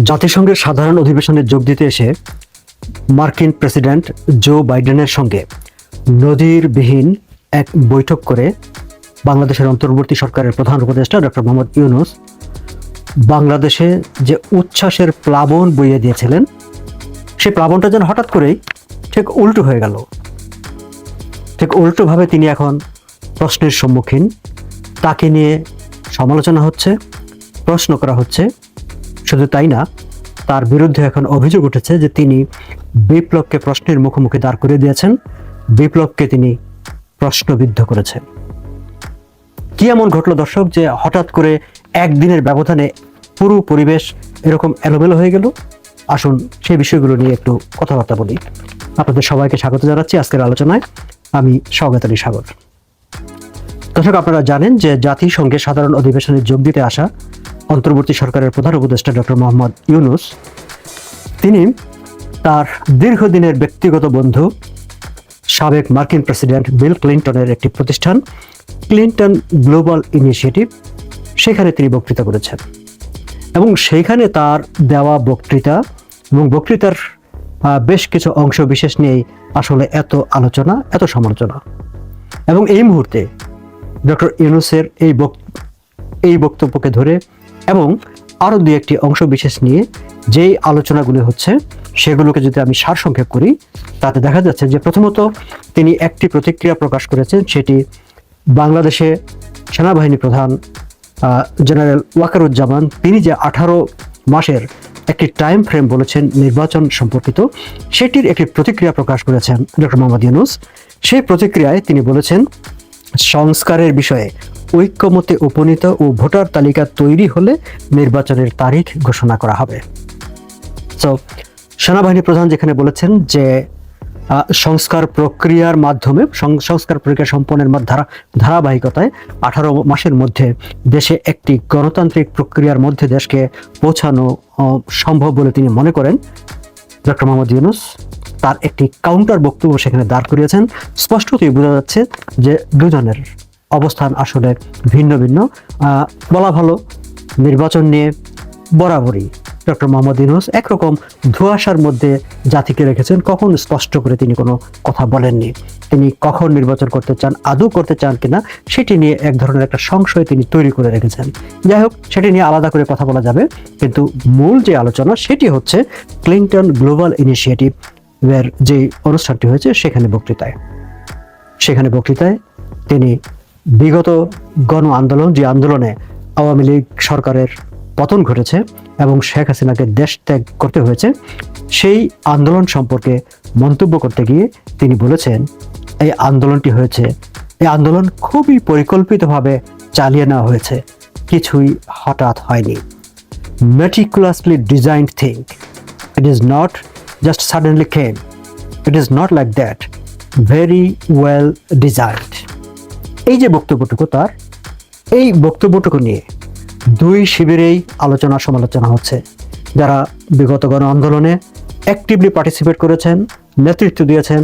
জাতিসংঘের সাধারণ অধিবেশনে যোগ দিতে এসে মার্কিন প্রেসিডেন্ট জো বাইডেনের সঙ্গে নজিরবিহীন এক বৈঠক করে বাংলাদেশের অন্তর্বর্তী সরকারের প্রধান উপদেষ্টা ডক্টর মোহাম্মদ ইউনুস বাংলাদেশে যে উচ্ছ্বাসের প্লাবন বইয়ে দিয়েছিলেন সেই প্লাবনটা যেন হঠাৎ করেই ঠিক উল্টো হয়ে গেল। ঠিক উল্টোভাবে তিনি এখন প্রশ্নের সম্মুখীন। তাকে নিয়ে সমালোচনা হচ্ছে, প্রশ্ন করা হচ্ছে শুধু তাই না, তার বিরুদ্ধে এখন অভিযোগ উঠেছে যে তিনি বিপ্লবকে প্রশ্নের মুখোমুখি দাঁড় করে দিয়েছেন। বিপ্লবকে তিনি প্রশ্নবিদ্ধ করেছেন। কি এমন ঘটলো দর্শক যে হঠাৎ করে একদিনের ব্যবধানে পুরো পরিবেশ এরকম এলোমেলো হয়ে গেল? আসুন সেই বিষয়গুলো নিয়ে একটু কথাবার্তা বলি। আপনাদের সবাইকে স্বাগত জানাচ্ছি আজকের আলোচনায়। আমি স্বাগত আলী সাগর। দর্শক, আপনারা জানেন যে জাতিসংঘের সাধারণ অধিবেশনে যোগ দিতে আসা অন্তর্বর্তী সরকারের প্রধান উপদেষ্টা ডক্টর মোহাম্মদ ইউনুস, তিনি তার দীর্ঘদিনের ব্যক্তিগত বন্ধু, সাবেক মার্কিন প্রেসিডেন্ট বিল ক্লিন্টনের একটি প্রতিষ্ঠান, ক্লিন্টন গ্লোবাল ইনিশিয়েটিভ, সেখানে তিনি বক্তৃতা করেছেন। এবং সেইখানে তার দেওয়া বক্তৃতা এবং বক্তৃতার বেশ কিছু অংশ বিশেষ নিয়েই আসলে এত আলোচনা, এত সমালোচনা। এবং এই মুহূর্তে ডক্টর ইউনুসের এই এই বক্তব্যকে ধরে এবং আরও দু একটি অংশ বিশেষ নিয়ে যেই আলোচনাগুলি হচ্ছে, সেগুলোকে যদি আমি সারসংক্ষেপ করি, তাতে দেখা যাচ্ছে যে প্রথমত তিনি একটি প্রতিক্রিয়া প্রকাশ করেছেন, সেটি বাংলাদেশে সেনাবাহিনী প্রধান জেনারেল ওয়াকারুজ্জামান, তিনি যে আঠারো মাসের একটি টাইম ফ্রেম বলেছেন নির্বাচন সম্পর্কিত, সেটির একটি প্রতিক্রিয়া প্রকাশ করেছেন ডক্টর মোহাম্মদ ইউনুস। সেই প্রতিক্রিয়ায় তিনি বলেছেন সংস্কারের বিষয়ে ঐক্যমতে উপনীত ও ভোটার তালিকা তৈরি হলে নির্বাচনের তারিখ ঘোষণা করা হবে। সো সেনাবাহিনী প্রধান যেখানে বলেছেন যে সংস্কার প্রক্রিয়ার মাধ্যমে সংস্কার প্রক্রিয়া সম্পন্নের ধারা, ধারাবাহিকতায় আঠারো মাসের মধ্যে দেশে একটি গণতান্ত্রিক প্রক্রিয়ার মধ্যে দেশকে পৌঁছানো সম্ভব বলে তিনি মনে করেন। ডক্টর মোহাম্মদ ইউনুস তার একটি কাউন্টার বক্তব্য সেখানে দাঁড় করিয়েছেন। স্পষ্টতই বোঝা যাচ্ছে যে দুজনের অবস্থান আসলে ভিন্ন ভিন্ন। বলা ভালো, নির্বাচন নিয়ে বরাবরই ডক্টর মোহাম্মদ ইউনুস একরকম ধোঁয়াশার মধ্যে জাতিকে রেখেছেন। কখন স্পষ্ট করে তিনি কোনো কথা বলেননি? তিনি কখন নির্বাচন করতে চান, আদৌ করতে চান কিনা, সেটি নিয়ে এক ধরনের একটা সংশয় তিনি তৈরি করে রেখেছেন। যাই হোক, সেটি নিয়ে আলাদা করে কথা বলা যাবে। কিন্তু মূল যে আলোচনা, সেটি হচ্ছে ক্লিন্টন গ্লোবাল ইনিশিয়েটিভ এর যে অনুষ্ঠানটি হয়েছে, সেখানে বক্তৃতায়। সেখানে বক্তৃতায় তিনি বিগত গণ আন্দোলন, যে আন্দোলনে আওয়ামী লীগ সরকারের পতন ঘটেছে এবং শেখ হাসিনাকে দেশ ত্যাগ করতে হয়েছে, সেই আন্দোলন সম্পর্কে মন্তব্য করতে গিয়ে তিনি বলেছেন, এই আন্দোলনটি হয়েছে। এই আন্দোলন খুবই পরিকল্পিতভাবে চালিয়ে নেওয়া হয়েছে। কিছুই হঠাৎ হয়নি। meticulously designed thing. It is not just suddenly came. It is not like that. Very well designed. এই যে বক্তব্যটুকু তার, এই বক্তব্যটুকু নিয়ে দুই শিবিরেই আলোচনা সমালোচনা হচ্ছে যারা বিগত গণ আন্দোলনে অ্যাক্টিভলি পার্টিসিপেট করেছেন, নেতৃত্ব দিয়েছেন,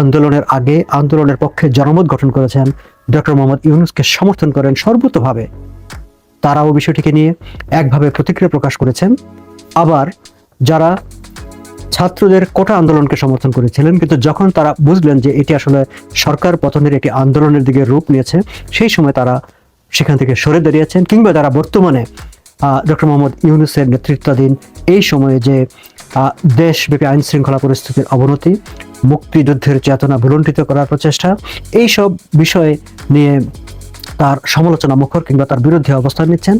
আন্দোলনের আগে আন্দোলনের পক্ষে জনমত গঠন করেছেন, ডক্টর মোহাম্মদ ইউনুসকে সমর্থন করেন সর্বতভাবে তারাও বিষয়টিকে নিয়ে একভাবে প্রতিক্রিয়া প্রকাশ করেছেন আবার যারা ছাত্রদের কোটা আন্দোলনকে সমর্থন করেছিলেন। কিন্তু যখন তারা বুঝলেন যে এটি আসলে সরকার পতনের একটি আন্দোলনের দিকে রূপ নিয়েছে, সেই সময় তারা সেখান থেকে সরে দাঁড়িয়েছেন কিংবা তারা বর্তমানে ডক্টর মোহাম্মদ ইউনুসের নেতৃত্বাধীন এই সময়ে যে দেশব্যাপী আইন শৃঙ্খলা পরিস্থিতির অবনতি, মুক্তিযুদ্ধের চেতনা ভুলণ্ঠিত করার প্রচেষ্টা, এই সব বিষয়ে নিয়ে তার সমালোচনা মুখর কিংবা তার বিরুদ্ধে অবস্থান নিচ্ছেন,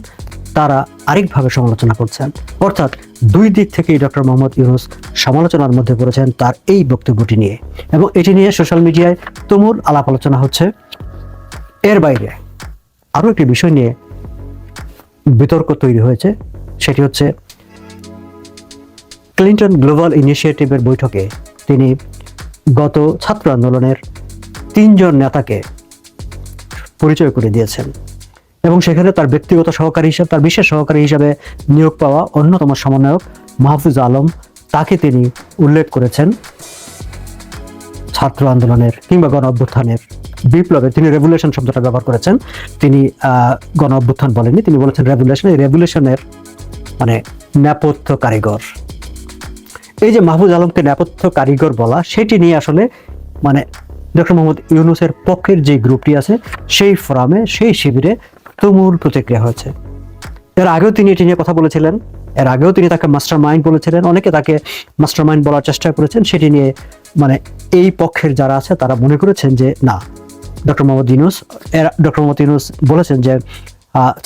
তারা আরেকভাবে সমালোচনা করছেন। অর্থাৎ দুই দিক থেকেই ডক্টর মোহাম্মদ ইউনুস সমালোচনার মধ্যে পড়েছেন তার এই বক্তব্যটি নিয়ে। এবং এটি নিয়ে সোশ্যাল মিডিয়ায় তুমুল আলাপ আলোচনা হচ্ছে। এর বাইরে আরও একটি বিষয় নিয়ে বিতর্ক তৈরি হয়েছে, সেটি হচ্ছে ক্লিন্টন গ্লোবাল ইনিশিয়েটিভের বৈঠকে তিনি গত ছাত্র আন্দোলনের তিনজন নেতাকে পরিচয় করে দিয়েছেন। এবং সেখানে তার ব্যক্তিগত সহকারী হিসেবে, তার বিশেষ সহকারী হিসাবে নিয়োগ পাওয়া অন্যতম সমন্বয়ক মাহফুজ আলম, তাকে তিনি উল্লেখ করেছেন ছাত্র আন্দোলনের কিংবা গণ অভ্যুত্থানের বিপ্লবে। তিনি রেভুলেশন শব্দটা ব্যবহার করেছেন। তিনি গণ অভ্যুত্থান বলেননি, তিনি বলেছেন রেভুলেশন। এই রেভুলেশনের মানে নেপথ্য কারিগর। এই যে মাহফুজ আলমকে নেপথ্য কারিগর বলা, সেটি নিয়ে আসলে মানে ডক্টর মোহাম্মদ ইউনুসের পক্ষের যে গ্রুপটি আছে, সেই ফোরামে, সেই শিবিরে তুমুল প্রতিক্রিয়া হয়েছে। এর আগেও তিনি এটি নিয়ে কথা বলেছিলেন। এর আগেও তিনি তাকে মাস্টার মাইন্ড বলেছিলেন। অনেকে তাকে মাস্টার মাইন্ড বলার চেষ্টা করেছেন। সেটি নিয়ে মানে এই পক্ষের যারা আছে, তারা মনে করেছেন যে না। ডক্টর মোহাম্মদ ইউনুস, এর ডক্টর মোহাম্মদ ইউনুস বলেছেন যে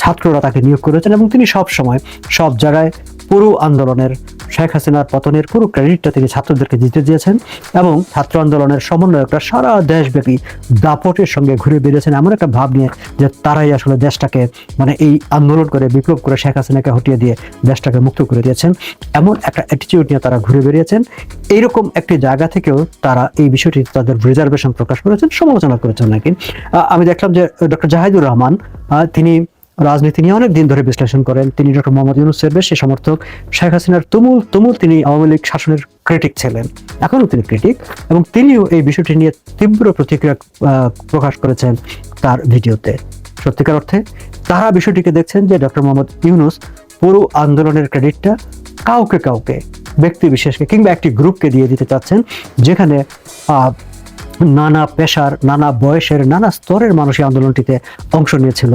ছাত্ররা তাকে নিয়োগ করেছেন এবং তিনি সব সময় সব জায়গায় পুরো আন্দোলনের শেখ হাসিনার পতনের পুরো ক্রেডিটটা তিনি ছাত্রদেরকে দিতে দিয়েছেন এবং ছাত্র আন্দোলনের সমন্বয়করা সারা দেশব্যাপী দাপটের সঙ্গে ঘুরে বেরিয়েছেন এমন একটা ভাব নিয়ে যে তারাই আসলে দেশটাকে মানে এই আন্দোলন করে, বিপ্লব করে শেখ হাসিনাকে হটিয়ে দিয়ে দেশটাকে মুক্ত করে দিয়েছেন। এমন একটা অ্যাটিটিউড নিয়ে তারা ঘুরে বেরিয়েছেন এইরকম একটি জায়গা থেকেও তারা এই বিষয়টি তাদের রিজার্ভেশন প্রকাশ করেছেন, সমালোচনা করেছেন নাকি? আমি দেখলাম যে ডক্টর জাহিদুর রহমান তিনি রাজনীতি নিয়ে অনেক দিন ধরে বিশ্লেষণ করেন। তিনি ডক্টর মোহাম্মদ ইউনুসের বেশি সমর্থক। শেখ হাসিনার তুমুল তুমুল তিনি আওয়ামী লীগ শাসনের ক্রিটিক ছিলেন। এখনও তিনি ক্রিটিক এবং তিনিও এই বিষয়টি নিয়ে তীব্র প্রতিক্রিয়া প্রকাশ করেছেন তার ভিডিওতে। সত্যিকার অর্থে তারা বিষয়টিকে দেখছেন যে ডক্টর মোহাম্মদ ইউনুস পুরো আন্দোলনের ক্রেডিটটা কাউকে কাউকে, ব্যক্তি বিশেষকে কিংবা একটি গ্রুপকে দিয়ে দিতে চাচ্ছেন, যেখানে নানা পেশার, নানা বয়সের, নানা স্তরের মানুষ এই আন্দোলনটিতে অংশ নিয়েছিল।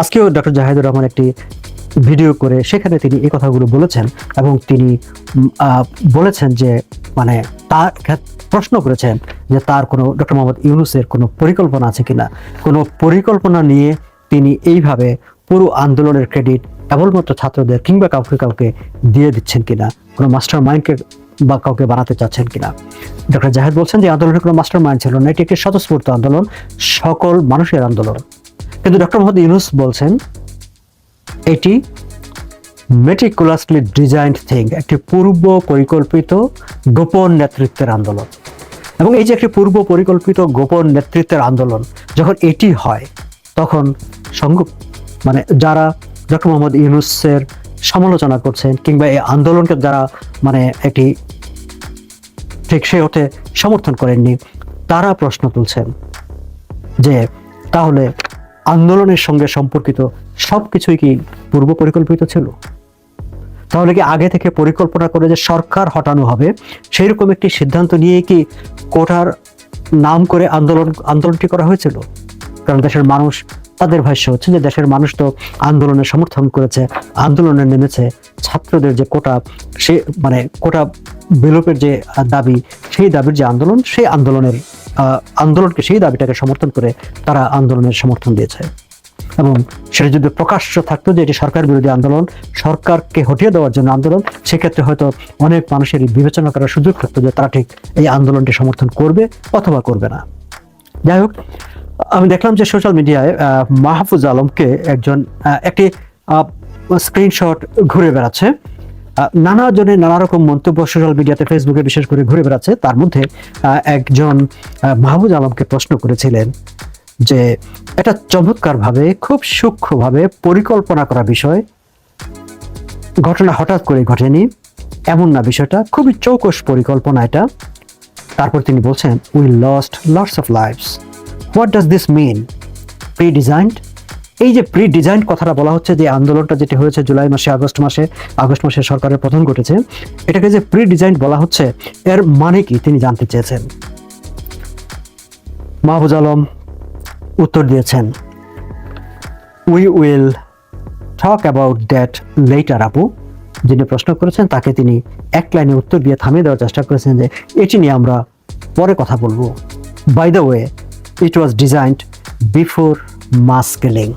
আজকেও ডক্টর জাহিদুর রহমান একটি ভিডিও করে সেখানে তিনি এই কথাগুলো বলেছেন এবং তিনি বলেছেন যে মানে তার প্রশ্ন করেছেন যে তার কোনো ডক্টর মোহাম্মদ ইউনুসের কোনো পরিকল্পনা আছে কিনা। কোনো পরিকল্পনা নিয়ে তিনি এইভাবে পুরো আন্দোলনের ক্রেডিট কেবলমাত্র ছাত্রদের কিংবা কাউকে কাউকে দিয়ে দিচ্ছেন কিনা। কোনো মাস্টার মাইন্ডকে বা কাউকে বানাতে চাচ্ছেন কিনা। ডক্টর জাহেদ বলছেন যে আন্দোলনের কোনো মাস্টার মাইন্ড ছিল না, এটি একটি স্বতঃস্ফূর্ত আন্দোলন, সকল মানুষের আন্দোলন। কিন্তু ডক্টর মোহাম্মদ ইউনুস বলছেন, এটি মেটিকুলাসলি ডিজাইন্ড থিং একটি পূর্ব পরিকল্পিত গোপন নেতৃত্বের আন্দোলন। এবং এই যে একটি পূর্ব পরিকল্পিত গোপন নেতৃত্বের আন্দোলন, যখন এটি হয়, তখন সঙ্গ মানে যারা ডক্টর মোহাম্মদ ইউনুসের সমালোচনা করছেন, কিংবা এই আন্দোলনকে যারা মানে একটি ঠিক সে অর্থে সমর্থন করেননি। তারা প্রশ্ন তুলছেন যে, তাহলে আন্দোলনের সঙ্গে সম্পর্কিত সব কিছুই কি পূর্ব পরিকল্পিত ছিল? তাহলে কি আগে থেকে পরিকল্পনা করে যে সরকার হটানো হবে সেই রকম একটি সিদ্ধান্ত নিয়ে কি কোটার নাম করে আন্দোলন, আন্দোলনটি করা হয়েছিল? কারণ দেশের মানুষ তাদের ভাষ্য হচ্ছে যে দেশের মানুষ তো আন্দোলনের সমর্থন করেছে, আন্দোলনে নেমেছে, ছাত্রদের যে কোটা, সে মানে কোটা বিলোপের যে দাবি, সেই দাবির যে আন্দোলন, সেই আন্দোলনের আন্দোলনকে সেই দাবিটাকে সমর্থন করে তারা আন্দোলনের সমর্থন দিয়েছে। এবং সেটা যদি প্রকাশ্য থাকতো যে এটি সরকার বিরোধী আন্দোলন, সরকারকে হটিয়ে দেওয়ার জন্য আন্দোলন, সেক্ষেত্রে হয়তো অনেক মানুষের বিবেচনা করার সুযোগ থাকতো যে তারা ঠিক এই আন্দোলনটি সমর্থন করবে অথবা করবে না। যাই হোক আমি দেখলাম যে সোশ্যাল মিডিয়ায় মাহফুজ আলমকে একজন একটি স্ক্রিনশট ঘুরে বেড়াচ্ছে। নানা জনের নানা রকম মন্তব্য সোশ্যাল মিডিয়াতে ফেসবুকে বিশেষ করে ঘুরে বেড়াচ্ছে। তার মধ্যে একজন মাহফুজ আলমকে প্রশ্ন করেছিলেন যে, এটা চমৎকারভাবে, খুব সূক্ষ্মভাবে পরিকল্পনা করা বিষয়। ঘটনা হঠাৎ করে ঘটেনি। এমন না বিষয়টা, খুবই চৌকস পরিকল্পনা এটা। তারপর তিনি বলছেন we lost lots of lifes what does this mean pre designed এই যে প্রি ডিজাইন কথাটা বলা হচ্ছে যে আন্দোলনটা যেটি হয়েছে জুলাই মাসে, আগস্ট মাসে আগস্ট মাসে সরকারের পতন ঘটেছে, এটাকে যে প্রি ডিজাইন বলা হচ্ছে, এর মানে কি তিনি জানতে চেয়েছেন? মাহবুজ আলম উত্তর দিয়েছেন we will talk about that later আপু। যিনি প্রশ্ন করেছেন, তাকে তিনি এক লাইনে উত্তর দিয়ে থামিয়ে দেওয়ার চেষ্টা করেছেন যে এটি নিয়ে আমরা পরে কথা বলব। By the way it was designed before mass killing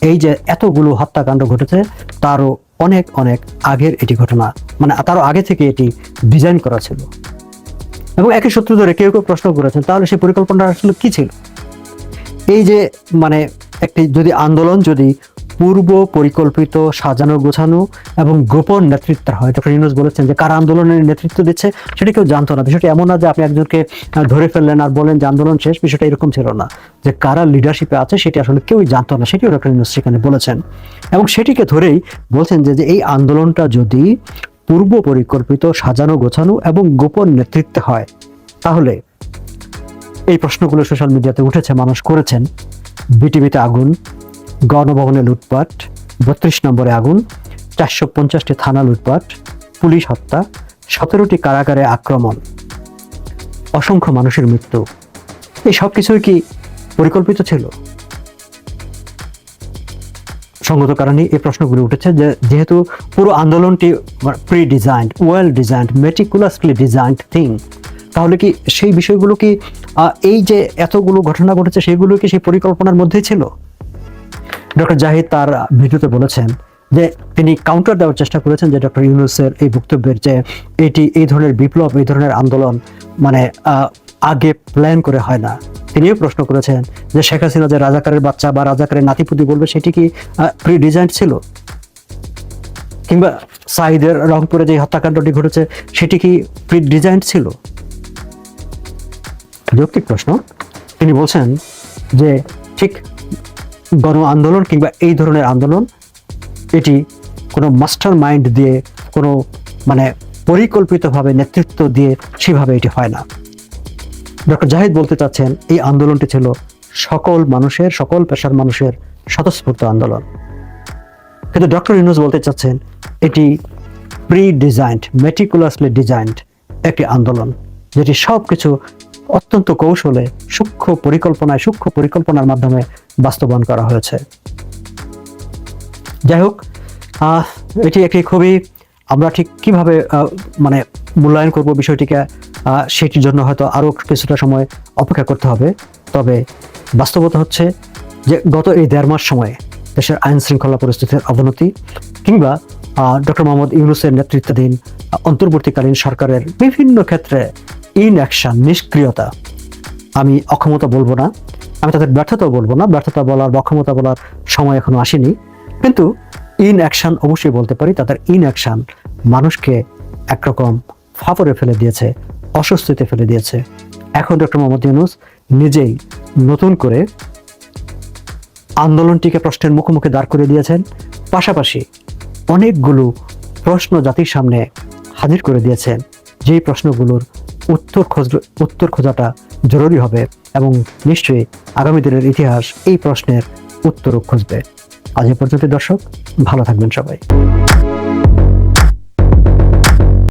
এই যে এতগুলো হত্যাকাণ্ড ঘটেছে, তারও অনেক অনেক আগের এটি ঘটনা। মানে তারও আগে থেকে এটি ডিজাইন করা ছিল। এবং একই শত্রু ধরে কেউ কেউ প্রশ্ন করেছেন, তাহলে সেই পরিকল্পনাটা আসলে কী ছিল? এই যে মানে একটি যদি আন্দোলন যদি পূর্ব পরিকল্পিত সাজানো গোছানো এবং গোপন নেতৃত্ব হয়। ডক্টর ইউনুস বলেছেন যে, কারা আন্দোলনের নেতৃত্ব দিচ্ছে সেটা কেউ জানতো না। বিষয়টা এমন না যে আপনি একজনকে ধরে ফেললেন আর বলেন যে আন্দোলন শেষ। বিষয়টা এরকম ছিল না। যে কারা লিডারশিপে আছে সেটি আসলে কেউই জানতো না, সেটিও ডক্টর ইউনুস সেখানে বলেছেন। এবং সেটিকে ধরেই বলছেন যে এই আন্দোলনটা যদি পূর্ব পরিকল্পিত সাজানো গোছানো এবং গোপন নেতৃত্বে হয়, তাহলে এই প্রশ্নগুলো সোশ্যাল মিডিয়াতে উঠেছে, মানুষ করেছেন। বিটিভিতে আগুন গণভবনে লুটপাট, বত্রিশ নম্বরে আগুন, চারশো পঞ্চাশটি থানা লুটপাট, পুলিশ হত্যা, সতেরোটি কারাগারে আক্রমণ। অসংখ্য মানুষের মৃত্যু। এই সব কিছুই কি পরিকল্পিত ছিল? সঙ্গত কারণে এই প্রশ্নগুলি উঠেছে যে, যেহেতু পুরো আন্দোলনটি pre designed well designed meticulously designed thing তাহলে কি সেই বিষয়গুলো কি এই যে এতগুলো ঘটনা ঘটেছে, সেগুলো কি সেই পরিকল্পনার মধ্যেই ছিল? ডক্টর জাহিদ তার ভিডিওতে বলেছেন যে তিনি কাউন্টার দেওয়ার চেষ্টা করেছেন যে ডক্টর ইউনুসের এই বক্তব্যের যে এটি এই ধরনের বিপ্লব, এই ধরনের আন্দোলন মানে আগে প্ল্যান করে হয় না। তিনিও প্রশ্ন করেছেন যে শেখ হাসিনা যে রাজাকারের বাচ্চা বা রাজাকারের নাতিপুতি বলবে, সেটি কি প্রি ডিজাইন ছিল? কিংবা সাহিদের রংপুরে যে হত্যাকাণ্ডটি ঘটেছে, সেটি কি প্রি ডিজাইন ছিল? যৌক্তিক প্রশ্ন। তিনি বলছেন যে ঠিক গণ আন্দোলন কিংবা এই ধরনের আন্দোলন, এটি কোনো মাস্টার মাইন্ড দিয়ে, কোনো মানে পরিকল্পিতভাবে নেতৃত্ব দিয়ে সেভাবে এটি হয় না। ডক্টর জাহিদ বলতে চাচ্ছেন, এই আন্দোলনটি ছিল সকল মানুষের, সকল পেশার মানুষের স্বতঃস্ফূর্ত আন্দোলন। কিন্তু ডক্টর ইউনুস বলতে চাচ্ছেন, এটি প্রি ডিজাইন্ড মেটিকুলাসলি ডিজাইন্ড একটি আন্দোলন, যেটি সব কিছু অত্যন্ত কৌশলে সূক্ষ্ম পরিকল্পনায়, সূক্ষ্ম পরিকল্পনার মাধ্যমে বাস্তবায়ন করা হয়েছে। যাই হোক এটি একটি খুবই, আমরা ঠিক কীভাবে মানে মূল্যায়ন করব বিষয়টিকে সেটির জন্য হয়তো আরও কিছুটা সময় অপেক্ষা করতে হবে। তবে বাস্তবতা হচ্ছে যে গত এই দেড় মাস সময়ে দেশের আইন শৃঙ্খলা পরিস্থিতির অবনতি কিংবা ডক্টর মোহাম্মদ ইউনুসের নেতৃত্বাধীন অন্তর্বর্তীকালীন সরকারের বিভিন্ন ক্ষেত্রে ইন অ্যাকশন নিষ্ক্রিয়তা। আমি অক্ষমতা বলব না। আমি তাদের ব্যর্থতাও বলব না। ব্যর্থতা বলার অক্ষমতা বলার সময় এখনও আসেনি। কিন্তু ইন অ্যাকশন অবশ্যই বলতে পারি, তাদের ইন অ্যাকশন মানুষকে একরকম ফাপড়ে ফেলে দিয়েছে, অস্বস্তিতে ফেলে দিয়েছে। এখন ডক্টর মোহাম্মদ ইউনুস নিজেই নতুন করে আন্দোলনটিকে প্রশ্নের মুখোমুখি দাঁড় করে দিয়েছেন। পাশাপাশি অনেকগুলো প্রশ্ন জাতির সামনে হাজির করে দিয়েছেন। যেই প্রশ্নগুলোর উত্তর খোঁজ, উত্তর খোঁজাটা জরুরি হবে এবং নিশ্চয়ই আগামী দিনের ইতিহাস এই প্রশ্নের উত্তরও খুঁজবে। আজ এ পর্যন্ত দর্শক, ভালো থাকবেন সবাই।